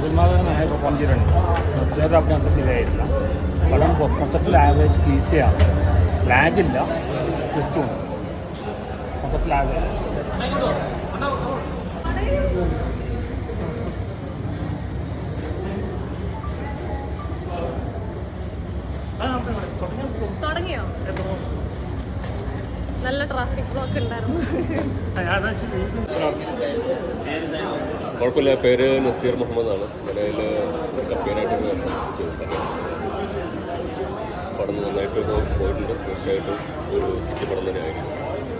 അഭിമാനമായി പെർഫോം ചെയ്തിട്ടുണ്ട്. വേറെ അഭിനയം ശരിയായിട്ടില്ല. പടം മൊത്തത്തിൽ ആവറേജ് ഈസിയാണ് ലാഗില്ല ഉണ്ട്. മൊത്തത്തിൽ ആവറേജ് തുടങ്ങിയോ? നല്ല ട്രാഫിക് ബ്ലോക്ക് ഉണ്ടായിരുന്നു. കുഴപ്പമില്ല. പേര് നസീർ മുഹമ്മദ് ആണ് നിലയിൽ കപ്പിയനായിട്ട് പടം നന്നായിട്ട് പോയിട്ടുണ്ട്. തീർച്ചയായിട്ടും ഒരു ഹിറ്റ് പടം തന്നെയായിരുന്നു ആയിരിക്കും.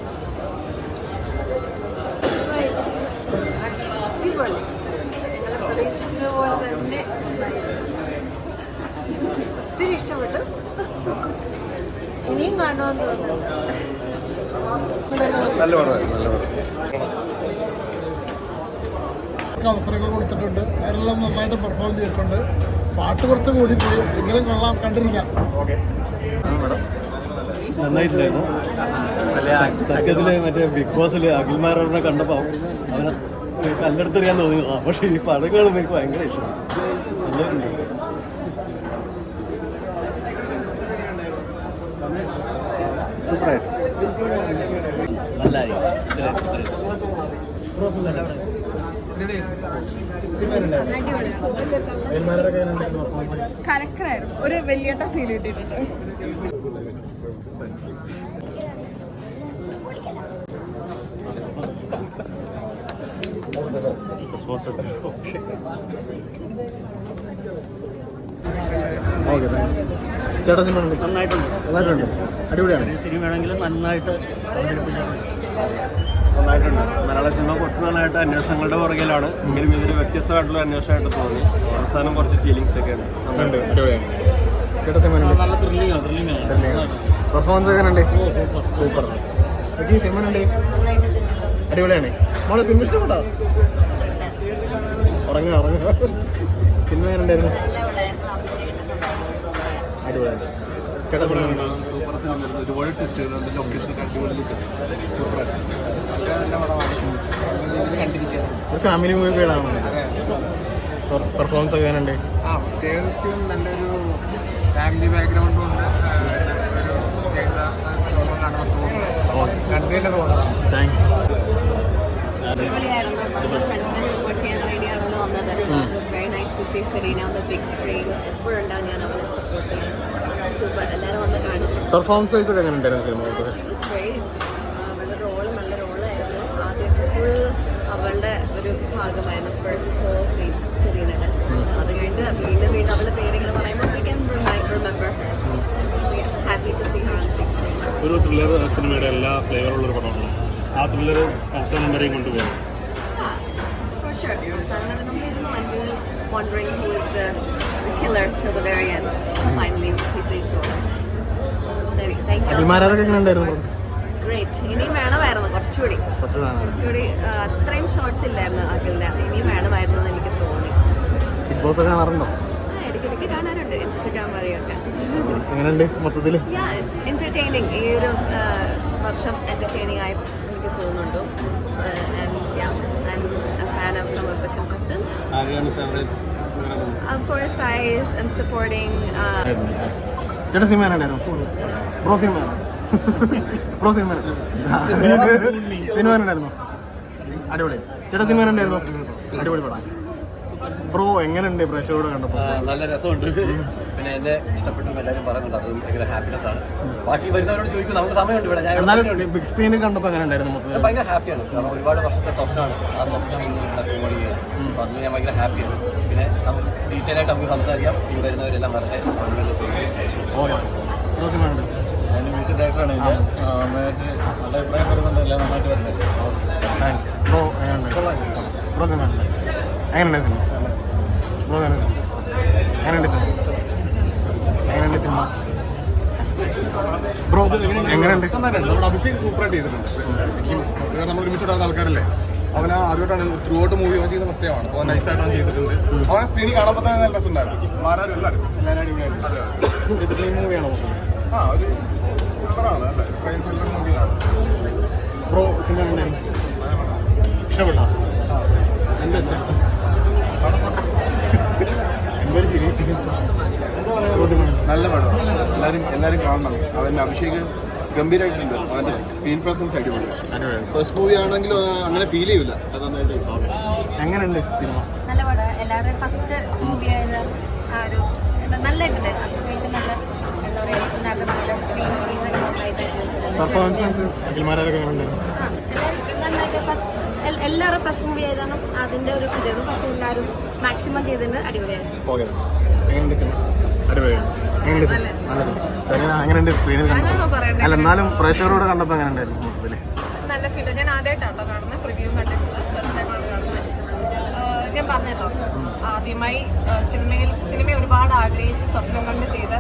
അടിപൊളി. ഞങ്ങൾ പ്രതീക്ഷിച്ചത് പോലെ തന്നെ ഒത്തിരി ഇഷ്ടപ്പെട്ടു. ഇനിയും കാണുമെന്ന് തോന്നുന്നു. നല്ല പടമായിരുന്നു നല്ല പടം. അവസരങ്ങൾ കൊടുത്തിട്ടുണ്ട്. അവരെല്ലാം നന്നായിട്ട് പെർഫോം ചെയ്തിട്ടുണ്ട്. പാട്ട് കുറച്ച് കൂടി പോയി എങ്കിലും കൊള്ളാം കണ്ടിരിക്കാം. നന്നായിട്ടുണ്ടായിരുന്നു സത്യത്തിൽ മറ്റേ ബിഗ് ബോസിൽ അഖിൽമാരോടെ കണ്ടപ്പോൾ അവനെ കല്ലെടുത്തെറിയാൻ തോന്നിയതാ. പക്ഷേ ഈ പടം കാണുമ്പോൾ എനിക്ക് ഭയങ്കര ഇഷ്ടം. സൂപ്പറായിട്ട്. ഒരു വലിയേട്ട ഫീൽ കിട്ടിയിട്ടുണ്ട്. ഓക്കെ ചേട്ടാ സിനിമ നന്നായിട്ടുണ്ട്. നന്നായിട്ടുണ്ട്. അടിപൊളിയാണ്. സിനിമയാണെങ്കിൽ നന്നായിട്ട് അവതരിപ്പിച്ചിട്ടുണ്ട്. നന്നായിട്ടുണ്ട് മലയാള സിനിമ കുറച്ച് നാളായിട്ട് അന്വേഷണങ്ങളുടെ പുറകിലാണ്. എങ്കിലും ഇതൊരു വ്യത്യസ്തമായിട്ടുള്ള അന്വേഷണമായിട്ട് തോന്നി. അവസാനം കുറച്ച് ഫീലിങ്സ് ഒക്കെ ഉണ്ട് നല്ല ത്രില്ലിംഗ് ആണ് ത്രില്ലിംഗ് ആണ്. പെർഫോമൻസ് എങ്ങനെയുണ്ട്? സൂപ്പർ സിനിമ അടിപൊളിയാണ്. മോളെ സിനിമ ഇഷ്ടപ്പെട്ടോ? ഉറങ്ങുക ഉറങ്ങുക സിനിമ എങ്ങനെ ഉണ്ടായിരുന്നു അടിപൊളിയാണ്. സൂപ്പർ സിനിമ ഒരുപാട് ടെസ്റ്റുകളുണ്ട് ലൊക്കേഷൻ അടിപൊളി സൂപ്പർ ഒരു ഫാമിലി മൂവി വീടാണ് പെർഫോമൻസ് ഒക്കെ ആ പ്രത്യേകിച്ചും നല്ലൊരു ഫാമിലി ബാക്ക്ഗ്രൗണ്ടും ഉണ്ട്. താങ്ക് അടിപൊളിയായിരുന്നു. നമ്മുടെ ഫ്രണ്ട്സിനെ സപ്പോർട്ട് ചെയ്യാൻ വേണ്ടിയാണല്ലോ വന്നത്. Very nice to see Serena on the big screen എപ്പോഴും ഉണ്ടാവും ഞാൻ അവളെ സപ്പോർട്ട് ചെയ്യാൻ. സൂപ്പർ. എല്ലാവരും വന്ന് കാണും. പെർഫോമൻസ് വൈസ് ഒക്കെ എങ്ങനെ ഉണ്ടായിരുന്നു. അവളുടെ റോൾ നല്ല റോളായിരുന്നു ആദ്യമൊക്കെ ഫുൾ അവളുടെ ഒരു ഭാഗമായിരുന്നു. ഫസ്റ്റ് ഹോൾ സീൻ സെറീനയുടെ അത് കഴിഞ്ഞിട്ട് വീണ്ടും വീണ്ടും അവളുടെ പേരിങ്ങനെ പറയുമ്പോൾ we can remember happy to see her ഒരു ത്രില്ലർ സിനിമയുടെ എല്ലാ ഫ്ലേവറുള്ള ഒരു പടമാണ്. ആ ത്രില്ലർ അവസാനം വരെയും കൊണ്ടുപോകും For sure. Wondering who is the killer till the very end. Finally, they showed us. ശരി താങ്ക് യു എങ്ങനെ ഉണ്ടായിരുന്നു ഗ്രേറ്റ് ഇനിയും വേണമായിരുന്നു കുറച്ചുകൂടി. കുറച്ചുകൂടി ആ, അത്രയും ഷോർട്സ് ഇല്ലായിരുന്നു അഖിലിന്റെ ഇനിയും വേണമായിരുന്നു എന്ന് എനിക്ക് തോന്നി. ബിഗ് ബോസ് ഒക്കെ കാണാറുണ്ടോ? ആ, ഇടയ്ക്കിടയ്ക്ക് കാണാറുണ്ട്. ഇൻസ്റ്റഗ്രാം വഴിയൊക്കെ. എങ്ങനെയുണ്ട് മൊത്തത്തിൽ എന്റർടൈനിങ് ഈ ഒരു ആ, വർഷം എന്റർടൈനിങ് ആയി എനിക്ക് തോന്നുന്നുണ്ട്. Fan of some of the contestants. ആരെയാണ് favourite Of course, I am supporting. Uh, ചേട്ടാ സിനിമ ഉണ്ടായിരുന്നു ബ്രോ സിനിമ ബ്രോ സിനിമ സിനിമ ഉണ്ടായിരുന്നു അടിപൊളി. ചേട്ടാ സിനിമ ഉണ്ടായിരുന്നു അടിപൊളി പടം. ബ്രോ എങ്ങനെയുണ്ട് പ്രേക്ഷകരോട് കണ്ടപ്പോൾ നല്ല രസമുണ്ട്. പിന്നെ എന്നെ ഇഷ്ടപ്പെട്ടു എല്ലാവരും പറയുന്നുണ്ട് അത് ഭയങ്കര ഹാപ്പിനെസ് ആണ്. ബാക്കി വരുന്നവരോട് ചോദിക്കും നമുക്ക് സമയമുണ്ട് ഇവിടെ ഞാൻ ബിഗ് സ്ക്രീനിൽ കണ്ടപ്പോൾ എങ്ങനെ ഉണ്ടായിരുന്നു മൊത്തത്തിൽ ഭയങ്കര ഹാപ്പിയാണ് കാരണം ഒരുപാട് വർഷത്തെ സ്വപ്നമാണ്. ആ സ്വപ്നം ഇന്ന് ഇവിടെ പൂവണിയത് അപ്പോൾ അതിൽ ഞാൻ ഭയങ്കര ഹാപ്പിയാണ് പിന്നെ നമുക്ക് ഡീറ്റെയിൽ ആയിട്ട് നമുക്ക് സംസാരിക്കാം. ഈ വരുന്നവരെല്ലാം വളരെ അവരുടെ ചോദിക്കും. ബ്രോ ഞാൻ മ്യൂസിക് ഡയറക്ടറാണ് നന്നായിട്ട് നല്ല അഭിപ്രായം വരുന്നുണ്ട് എല്ലാം നന്നായിട്ട് വരുന്നത് ബ്രോ എങ്ങനെയുണ്ട് ബ്രോ സിനിമ. എങ്ങനെയുണ്ട് സിനിമ. ബ്രോ എങ്ങനെയുണ്ട് സിനിമ. എങ്ങനെയുണ്ട് സിനിമ. ബ്രോ എങ്ങനെയുണ്ട്? നമ്മുടെ അഭിഷേക് സൂപ്പറായിട്ട് ചെയ്തിട്ടുണ്ട്. നമ്മൾ ഒരുമിച്ചിടാത്ത ആൾക്കാരല്ലേ? അവൻ ആദ്യമായിട്ടാണ് ത്രൂ ഔട്ട് മൂവി അവൻ ചെയ്യുന്ന ഫസ്റ്റ് ആണ്. അപ്പോൾ നൈസായിട്ട് അവൻ ചെയ്തിട്ടുണ്ട്. അവനെ സ്ക്രീനിൽ കാണുമ്പോൾ തന്നെ നല്ല രസമുണ്ടായിരുന്നു ആരും എല്ലാവരും എല്ലാവരും അടിപൊളിയായിരുന്നു ഇത് ഡ്രീം മൂവിയാണോ ആ ഒരു ത്രില്ലറാണ് അല്ലേ? ക്രൈം ത്രില്ലർ മൂവിയാണ്. ബ്രോ സിനിമ ഇഷ്ടപ്പെട്ടോ? ഇഷ്ടം. നല്ല പടം എല്ലാവരും എല്ലാവരും കാണണം. അവന്റെ അഭിഷേക് ഗംഭീരമായിട്ടുണ്ട് അവന്റെ സ്ക്രീൻ പ്രസൻസ് അടിപൊളി. ഫസ്റ്റ് മൂവി ആണെങ്കിലും അങ്ങനെ ഫീൽ ചെയ്യൂല. അത് നന്നായിട്ട് എങ്ങനെയുണ്ട് സിനിമ നല്ല പടം. എല്ലാവരുടെയും ഫസ്റ്റ് മൂവി ആയത് ആ ഒരു എന്താ നല്ല ഇട്ടുണ്ട് അഭിഷേക് നല്ല എന്താ പറയുക നല്ല നല്ല സ്ക്രീൻ സ്ക്രീൻ നന്നായിട്ട് പെർഫോമൻസ് അഖിൽമാരൊക്കെ എങ്ങനെയുണ്ടായിരുന്നു ആ, എല്ലാവരും നന്നായിട്ട് ഫസ്റ്റ് എല്ലാവരും ഫസ്റ്റ് മൂവി ആയതാണ് അതിന്റെ ഒരു ഇതായിരുന്നു. പക്ഷെ എല്ലാവരും മാക്സിമം ചെയ്തിട്ടുണ്ട് അടിപൊളിയായിരുന്നു. അടിപൊളിയാണ് എങ്ങനെയുണ്ട് നല്ലത് സരീന സ്ക്രീനിൽ കണ്ടപ്പോൾ അല്ല എന്നാലും പ്രേക്ഷകരോട് കണ്ടപ്പോൾ എങ്ങനെ ഉണ്ടായിരുന്നു മൊത്തത്തിൽ നല്ല ഫീൽ ഞാൻ ആദ്യമായിട്ടാണോ കാണുന്നത് പ്രിവ്യൂ കണ്ടിട്ടുള്ളത് ഫസ്റ്റ് ടൈമാണ് കാണുന്നത് ആഹ് ഞാൻ പറഞ്ഞല്ലോ. ആദ്യമായി സിനിമയിൽ സിനിമ ഒരുപാട് ആഗ്രഹിച്ച് സ്വപ്നം കണ്ട് ചെയ്ത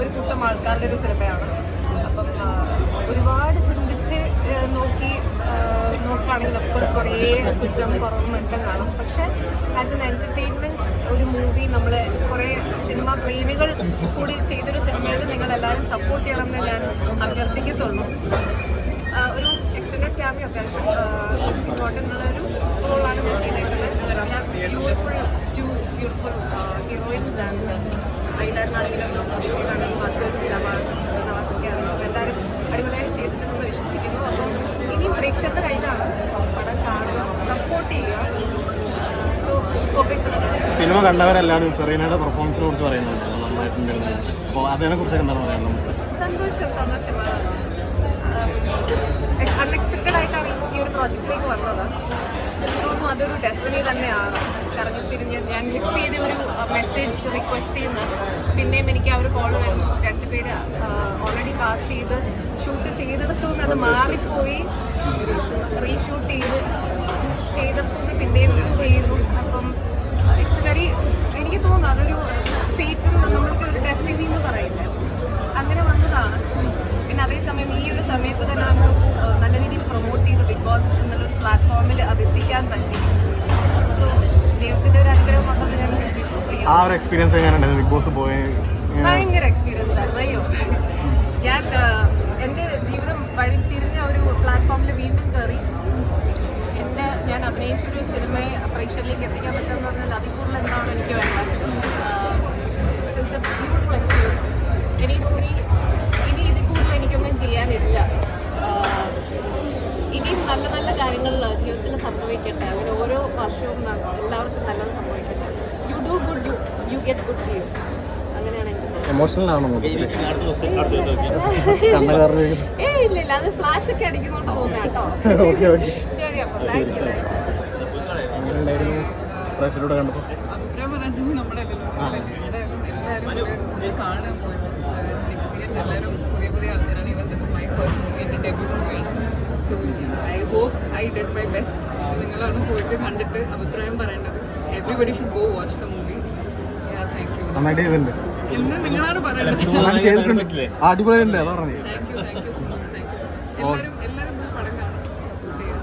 ഒരു കൂട്ടം ആൾക്കാരുടെ ഒരു സിനിമയാണ്. അപ്പം ഒരുപാട് ചിന്തിച്ച് നോക്കി നോക്കുകയാണെങ്കിൽ അഫ്കോഴ്സ് കുറേ കുറ്റം കുറവും ഒക്കെ കാണും. പക്ഷേ ആസ് എൻ എന്റർടൈൻമെന്റ് ഒരു മൂവി നമ്മൾ കുറേ സിനിമ പ്രേമികൾ കൂടി ചെയ്തൊരു സിനിമയിൽ നിങ്ങളെല്ലാവരും സപ്പോർട്ട് ചെയ്യണമെന്ന് ഞാൻ അഭ്യർത്ഥിക്കത്തുള്ളൂ ആഹ് ഒരു എക്സ്റ്റൻഡഡ് ക്യാമിയോ അത്യാവശ്യം ഇമ്പോർട്ടന്റ് ഉള്ള ഒരു റോളാണ് ഞാൻ ചെയ്തേക്കുന്നത് ഞാൻ beautiful to beautiful heroines and ഐലാറിനാണെങ്കിലും അഭിഷേകാണെങ്കിലും മധുർ നവാസ് നവാസൊക്കെ ആണെങ്കിലും എല്ലാവരും അടിപൊളിയായി ചെയ്തിട്ടുണ്ടെന്ന് വിശ്വസിക്കുന്നു അപ്പം ഇനിയും പ്രേക്ഷകരുടെ കയ്യിലാണ് പടം കാണുക സപ്പോർട്ട് ചെയ്യുക സോ കോപ്പിംഗ് സിനിമ കണ്ടവരെല്ലാവരും സെറീനയുടെ പെർഫോമൻസിനെ കുറിച്ച് പറയുന്നുണ്ട്. നന്നായിട്ടുണ്ടായിരുന്നു അപ്പോൾ അതിനെ കുറിച്ചൊക്കെ എന്താണ് പറയാൻ സന്തോഷം സന്തോഷം. അൺഎക്സ്പെക്റ്റഡ് ആയിട്ടാണ് ഈ- ഒരു പ്രോജക്റ്റിലേക്ക് വന്നത്. എനിക്ക് തോന്നുന്നു അതൊരു ഡെസ്റ്റിനി തന്നെയാണ്. ഞാൻ മിസ് ചെയ്ത ഒരു മെസ്സേജ് റിക്വസ്റ്റ് ചെയ്യുന്ന. പിന്നെയും എനിക്ക് ആ ഒരു കോൾ വരുന്നു. രണ്ടുപേര് ഓൾറെഡി കാസ്റ്റ് ചെയ്ത് ഷൂട്ട് ചെയ്തെടുത്തു അത് മാറിപ്പോയി. റീഷൂട്ട് ഒരു എക്സ്പീരിയൻസ് എങ്ങനെയാണ് ബിഗ് ബോസ് പോയി ഭയങ്കര എക്സ്പീരിയൻസ് ആയിരുന്നു. അയ്യോ. ഞാൻ എന്റെ ജീവിതം വഴി തിരിഞ്ഞ ഒരു പ്ലാറ്റ്ഫോമിൽ വീണ്ടും കയറി എന്റെ ഞാൻ അഭിനയിച്ച ഒരു സിനിമയെ പ്രേക്ഷകരിലേക്ക് എത്തിക്കാൻ പറ്റുമെന്ന് പറഞ്ഞാൽ അതിൽ കൂടുതൽ എന്താണ് എനിക്ക് വേണ്ടത്? ബ്യൂട്ടിഫുൾ എക്സ്പീരിയൻസ് എനിക്ക് തോന്നി ഇനി ഇതിൽ കൂടുതൽ എനിക്കൊന്നും ചെയ്യാനില്ല. ഇനിയും നല്ല നല്ല കാര്യങ്ങൾ ജീവിതത്തിൽ സംഭവിക്കട്ടെ. അങ്ങനെ ഓരോ വർഷവും എല്ലാവർക്കും നല്ലത് സംഭവിക്കട്ടെ. You do good you get good too emotional ആണോ ഏ ഇല്ല ഇല്ല. അത് ഫ്ലാഷ് ഒക്കെ അടിക്കുന്നോണ്ട് ശരി താങ്ക് യു എങ്ങനെയുണ്ടായിരുന്നു? പ്രേക്ഷകരോട് കണ്ടപ്പോൾ അഭിപ്രായം പറഞ്ഞിട്ടുണ്ടെങ്കിൽ നമ്മളല്ലല്ലോ എല്ലാവരും കൂടെ കാണാൻ പോയിട്ട് എക്സ്പീരിയൻസ് എല്ലാവരും പുതിയ പുതിയ ആൾക്കാരാണ്. ഇവൻ ദിസ് മൈ ഫസ്റ്റ് മൂവി എന്റെ ഡെബ്യൂ മൂവിയാണ് so I hope I did my best നിങ്ങളാണ് പോയിട്ട് കണ്ടിട്ട് അഭിപ്രായം പറയേണ്ടത്. Everybody should go watch the movie നന്നായിട്ട് ചെയ്തിട്ടുണ്ട്. അടിപൊളിയുണ്ട് അതാ പറഞ്ഞു thank you thank you so much thank so much എല്ലാവരും എല്ലാവരും പോയി പടം കാണാൻ സപ്പോർട്ട് ചെയ്യാം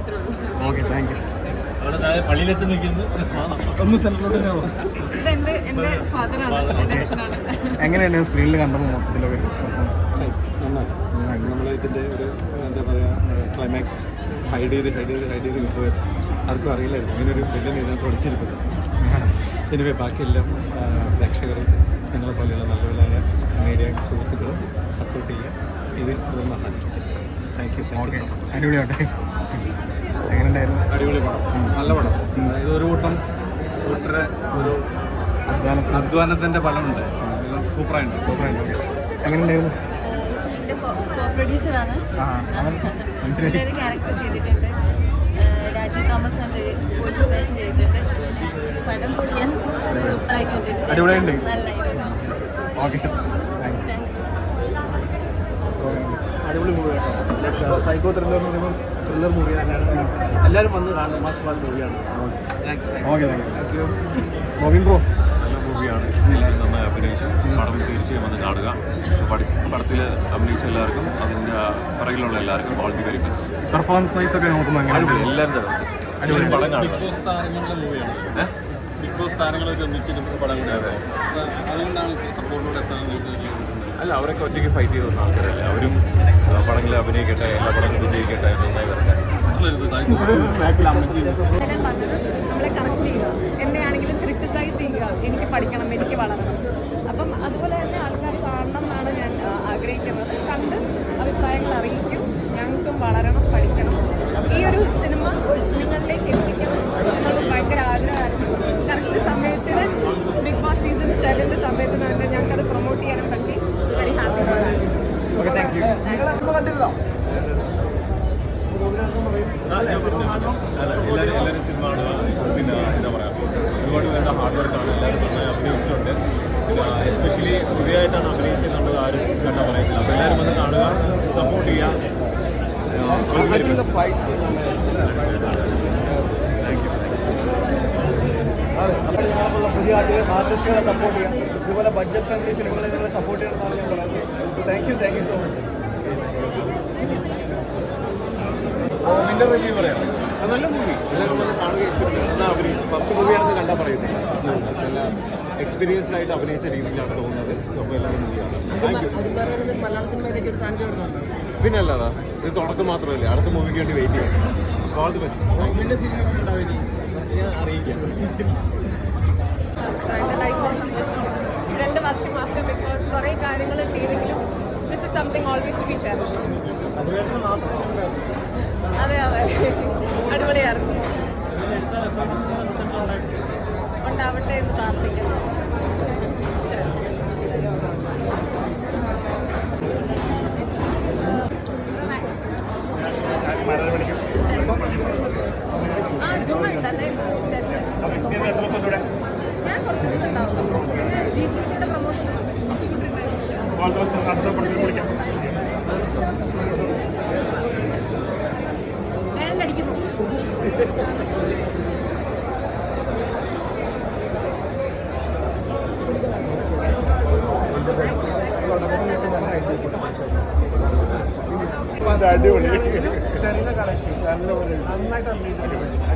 ഇത്രേ ഉള്ളൂ. ഓക്കെ താങ്ക് യു എങ്ങനെയാണ് സ്ക്രീനിൽ കണ്ടത് മൊത്തത്തിലൊക്കെ? നന്നായി. നമ്മൾ ഇതിന്റെ ഒരു എന്താ പറയാ ക്ലൈമാക്സ് ഹൈഡ് ചെയ്ത് ഹൈഡ് ചെയ്ത് ഹൈഡ് ചെയ്ത് കിട്ടുമായിരുന്നു ആർക്കും അറിയില്ലായിരുന്നു. ഇങ്ങനെ ഒരു വലിയ ഇതിനകത്ത് ഒളിച്ചിരിക്കുന്നത്. എനിവേ ബാക്കിയെല്ലാം ആ, പ്രേക്ഷകർ നിങ്ങളെ പോലെയുള്ള നല്ലവരായ മീഡിയ സുഹൃത്തുക്കളും സപ്പോർട്ട് ചെയ്യുക ഇതിൽ കൂടുതൽ നന്നായി thank you thank you so much അടിപൊളിയാവട്ടെ എങ്ങനെയുണ്ടായിരുന്നു? അടിപൊളി പടം. നല്ല പടം. ഇത് ഒരു കൂട്ടം കൂട്ടരെ ഒരു അധ്വാനം അധ്വാനത്തിന്റെ ഫലമുണ്ട്. സൂപ്പറായിട്ട് സൂപ്പറായിട്ട് എങ്ങനെയുണ്ടായിരുന്നു? പ്രൊഡ്യൂസറാണ്. ക്യാരക്ടർ ചെയ്തിട്ടുണ്ട്. രാജീവ് തോമസ് പോലീസ് സ്റ്റേഷൻ ചെയ്തിട്ടുണ്ട്. പടം അടിപൊളിയുണ്ട്. നല്ല ഓക്കെ. അടിപൊളി മൂവി കേട്ടോ. സൈക്കോ ത്രില്ലർ എന്ന് പറയുമ്പോൾ ത്രില്ലർ മൂവി തന്നെയാണ്. എല്ലാവരും വന്ന് കാണും. മാസ് മാസ് മൂവിയാണ് thanks okay thank you Robin bro നല്ല മൂവിയാണ് എല്ലാവരും നന്നായി അഭിനയിച്ചു. പടം തീർച്ചയായും വന്ന് കാണുക. പടത്തിൽ അഭിനയിച്ച എല്ലാവർക്കും അതിന്റെ പിറകിലുള്ള എല്ലാവർക്കും all the very best performance wise ഒക്കെ നോക്കുമ്പോൾ എല്ലാവരും തകർത്തു. എല്ലാവരും പടം ബിഗ് കാണുക ബോസ് താരങ്ങളുടെ മൂവിയാണ് ബിഗ് ബോസ് താരങ്ങളൊക്കെ ഒന്നിച്ചിട്ട് പടം കൂടെ അപ്പോൾ അതുകൊണ്ടാണ് സപ്പോർട്ടോടെ എത്താൻ അല്ല അവരൊക്കെ ഒറ്റയ്ക്ക് ഫൈറ്റ് ചെയ്ത് വന്ന ആൾക്കാരല്ലേ? അവരും പടങ്ങളെ പടങ്ങളിൽ അഭിനയിക്കട്ടെ എല്ലാ പടങ്ങളും വിജയിക്കട്ടെ നന്നായി വരട്ടെ. എന്നെ നമ്മളെ കറക്റ്റ് ചെയ്യുക. എന്നെയാണെങ്കിലും ക്രിട്ടിസൈസ് ചെയ്യുക. എനിക്ക് പഠിക്കണം എനിക്ക് വളരണം. എല്ലാവരും എല്ലാവരും സിനിമ കാണുക പിന്നെ എന്താ പറയുക ഒരുപാട് പേരുടെ ഹാർഡ് വർക്കാണ് എല്ലാവരും നന്നായി അഭിനയിച്ചിട്ടുണ്ട് പിന്നെ എസ്പെഷ്യലി പുതിയതായിട്ടാണ് അഭിനയിച്ചത് നമ്മൾ ആരും കണ്ടാൽ പറയത്തില്ല അപ്പോൾ എല്ലാവരും വന്ന് കാണുക സപ്പോർട്ട് ചെയ്യുക പുതിയ ആർട്ടികളെ ആർട്ടിസ്റ്റുകളെ സപ്പോർട്ട് ചെയ്യാം ഇതുപോലെ ബഡ്ജറ്റ് ഫ്രണ്ട്ലി സിനിമകളെ നിങ്ങളെ സപ്പോർട്ട് ചെയ്യണമെന്നാണ് ഞാൻ പറയുന്നത് so thank you thank you so much ഓമിന്റെ review പറയാം. നല്ല മൂവി എല്ലാവരും വന്ന് കാണുക നല്ല അഭിനയിച്ചു ഫസ്റ്റ് മൂവിയാണെന്ന് കണ്ടാൽ പറയുന്നത്. നല്ല എക്സ്പീരിയൻസ്ഡ് ആയിട്ട് അഭിനയിച്ച രീതിയിലാണ് തോന്നുന്നത്. അപ്പോൾ എല്ലാവരും മൂവിയാണ് പിന്നെ അല്ലാതാ ഇത് തുടക്കം മാത്രമല്ലേ? അടുത്ത മൂവിക്ക് വേണ്ടി വെയിറ്റ് ചെയ്യാം. ഓൾ ദി ബെസ്റ്റ് ഞാൻ അറിയിക്കാം. എന്റെ ലൈഫിൽ രണ്ട് വർഷം ആഫ്റ്റർ ബിക്കോസ് കുറേ കാര്യങ്ങൾ ചെയ്തെങ്കിലും this is something always to be cherished അതെ അതെ. അടിപൊളിയായിരുന്നു. ഉണ്ടാവട്ടെ എന്ന് പ്രാർത്ഥിക്കുന്നു ആ ജൂൺ ഉണ്ടല്ലേ ശരി ശരി അപ്പം ഇനി എത്ര ദിവസം ഇവിടെ ഞാൻ കുറച്ച് ദിവസം ഉണ്ടാവും പിന്നെ ജി സി സിയുടെ പ്രൊമോഷൻ ഓൾ ദിവസം അടുത്ത പടത്തിൽ വിളിക്കാം മേലടിക്കുന്നു അടിപൊളി. നല്ല നല്ലപോലെ നന്നായിട്ട് അഭിനയിച്ചിട്ടുണ്ട്.